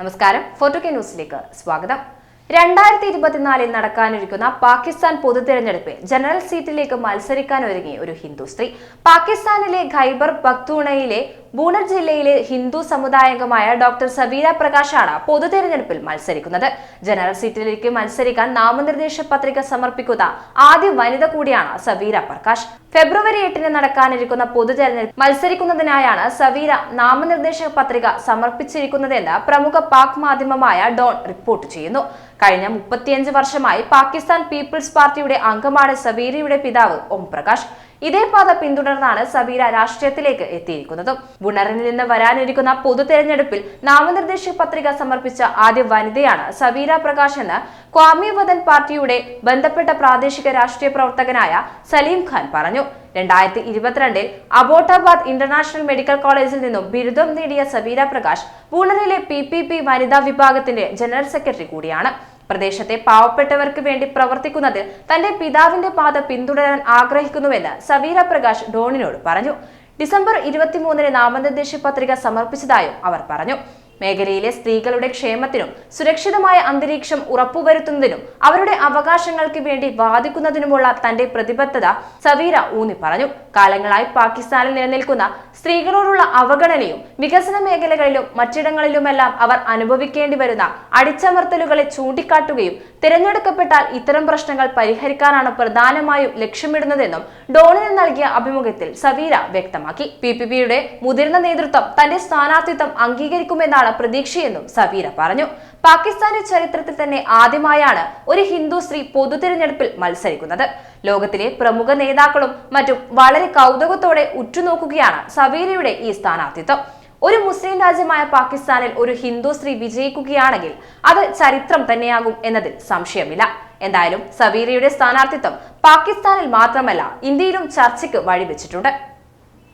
നമസ്കാരം. Photo K ന്യൂസിലേക്ക് സ്വാഗതം. രണ്ടായിരത്തി ഇരുപത്തിനാലിൽ നടക്കാനിരിക്കുന്ന പാകിസ്ഥാൻ പൊതു തെരഞ്ഞെടുപ്പിൽ ജനറൽ സീറ്റിലേക്ക് മത്സരിക്കാൻ ഒരുങ്ങി ഒരു ഹിന്ദു സ്ത്രീ. പാകിസ്ഥാനിലെ ഖൈബർ പക്തൂണയിലെ ബൂണർ ജില്ലയിലെ ഹിന്ദു സമുദായംഗമായ ഡോക്ടർ സബീര പ്രകാശാണ് പൊതു തെരഞ്ഞെടുപ്പിൽ മത്സരിക്കുന്നത്. ജനറൽ സീറ്റിലേക്ക് മത്സരിക്കാൻ നാമനിർദ്ദേശ പത്രിക സമർപ്പിക്കുന്ന ആദ്യ വനിത കൂടിയാണ് സബീര പ്രകാശ്. ഫെബ്രുവരി എട്ടിന് നടക്കാനിരിക്കുന്ന പൊതു തെരഞ്ഞെടുപ്പ് മത്സരിക്കുന്നതിനായാണ് സവീര നാമനിർദ്ദേശ പത്രിക സമർപ്പിച്ചിരിക്കുന്നതെന്ന് പ്രമുഖ പാക് മാധ്യമമായ ഡോൺ റിപ്പോർട്ട് ചെയ്യുന്നു. കഴിഞ്ഞ മുപ്പത്തിയഞ്ച് വർഷമായി പാകിസ്ഥാൻ പീപ്പിൾസ് പാർട്ടിയുടെ അംഗമാണ് സബീരയുടെ പിതാവ് ഓം പ്രകാശ്. ഇതേ പാത പിന്തുടർന്നാണ് സബീര രാഷ്ട്രീയത്തിലേക്ക് എത്തിയിരിക്കുന്നത്. ബുണറിൽ നിന്ന് വരാനിരിക്കുന്ന പൊതു തെരഞ്ഞെടുപ്പിൽ നാമനിർദ്ദേശ പത്രിക സമർപ്പിച്ച ആദ്യ വനിതയാണ് സബീര പ്രകാശ് എന്ന് ക്വാമി വദൻ പാർട്ടിയുടെ ബന്ധപ്പെട്ട പ്രാദേശിക രാഷ്ട്രീയ പ്രവർത്തകനായ സലീം ഖാൻ പറഞ്ഞു. രണ്ടായിരത്തി ഇരുപത്തിരണ്ടിൽ അബോട്ടാബാദ് ഇന്റർനാഷണൽ മെഡിക്കൽ കോളേജിൽ നിന്നും ബിരുദം നേടിയ സബീര പ്രകാശ് പൂണറിലെ പി വനിതാ വിഭാഗത്തിന്റെ ജനറൽ സെക്രട്ടറി കൂടിയാണ്. പ്രദേശത്തെ പാവപ്പെട്ടവർക്ക് വേണ്ടി പ്രവർത്തിക്കുന്നതിൽ തന്റെ പിതാവിന്റെ പാത പിന്തുടരാൻ ആഗ്രഹിക്കുന്നുവെന്ന് സവീര പ്രകാശ് ഡോണിനോട് പറഞ്ഞു. ഡിസംബർ ഇരുപത്തിമൂന്നിന് നാമനിർദ്ദേശ പത്രിക സമർപ്പിച്ചതായും അവർ പറഞ്ഞു. മേഖലയിലെ സ്ത്രീകളുടെ ക്ഷേമത്തിനും സുരക്ഷിതമായ അന്തരീക്ഷം ഉറപ്പുവരുത്തുന്നതിനും അവരുടെ അവകാശങ്ങൾക്ക് വേണ്ടി വാദിക്കുന്നതിനുമുള്ള തന്റെ പ്രതിബദ്ധത സവീര ഊന്നി പറഞ്ഞു. കാലങ്ങളായി പാകിസ്ഥാനിൽ നിലനിൽക്കുന്ന സ്ത്രീകളോടുള്ള അവഗണനയും വികസന മേഖലകളിലും മറ്റിടങ്ങളിലുമെല്ലാം അവർ അനുഭവിക്കേണ്ടി വരുന്ന അടിച്ചമർത്തലുകളെ ചൂണ്ടിക്കാട്ടുകയും തിരഞ്ഞെടുക്കപ്പെട്ടാൽ ഇത്തരം പ്രശ്നങ്ങൾ പരിഹരിക്കാനാണ് പ്രധാനമായും ലക്ഷ്യമിടുന്നതെന്നും ഡോണിന് നൽകിയ അഭിമുഖത്തിൽ സവീര വ്യക്തമാക്കി. പി പി പിയുടെ മുതിർന്ന നേതൃത്വം തന്റെ സ്ഥാനാർത്ഥിത്വം അംഗീകരിക്കുമെന്നാണ് പ്രതീക്ഷയെന്നും സവീര പറഞ്ഞു. പാകിസ്ഥാന്റെ ചരിത്രത്തിൽ തന്നെ ആദ്യമായാണ് ഒരു ഹിന്ദു സ്ത്രീ പൊതു തിരഞ്ഞെടുപ്പിൽ മത്സരിക്കുന്നത്. ലോകത്തിലെ പ്രമുഖ നേതാക്കളും മറ്റും വളരെ കൗതുകത്തോടെ ഉറ്റുനോക്കുകയാണ് സവീരയുടെ ഈ സ്ഥാനാർത്ഥിത്വം. ഒരു മുസ്ലിം രാജ്യമായ പാകിസ്ഥാനിൽ ഒരു ഹിന്ദു സ്ത്രീ വിജയിക്കുകയാണെങ്കിൽ അത് ചരിത്രം തന്നെയാകും എന്നതിൽ സംശയമില്ല. എന്തായാലും സവീരയുടെ സ്ഥാനാർത്ഥിത്വം പാകിസ്ഥാനിൽ മാത്രമല്ല ഇന്ത്യയിലും ചർച്ചയ്ക്ക് വഴിവെച്ചിട്ടുണ്ട്.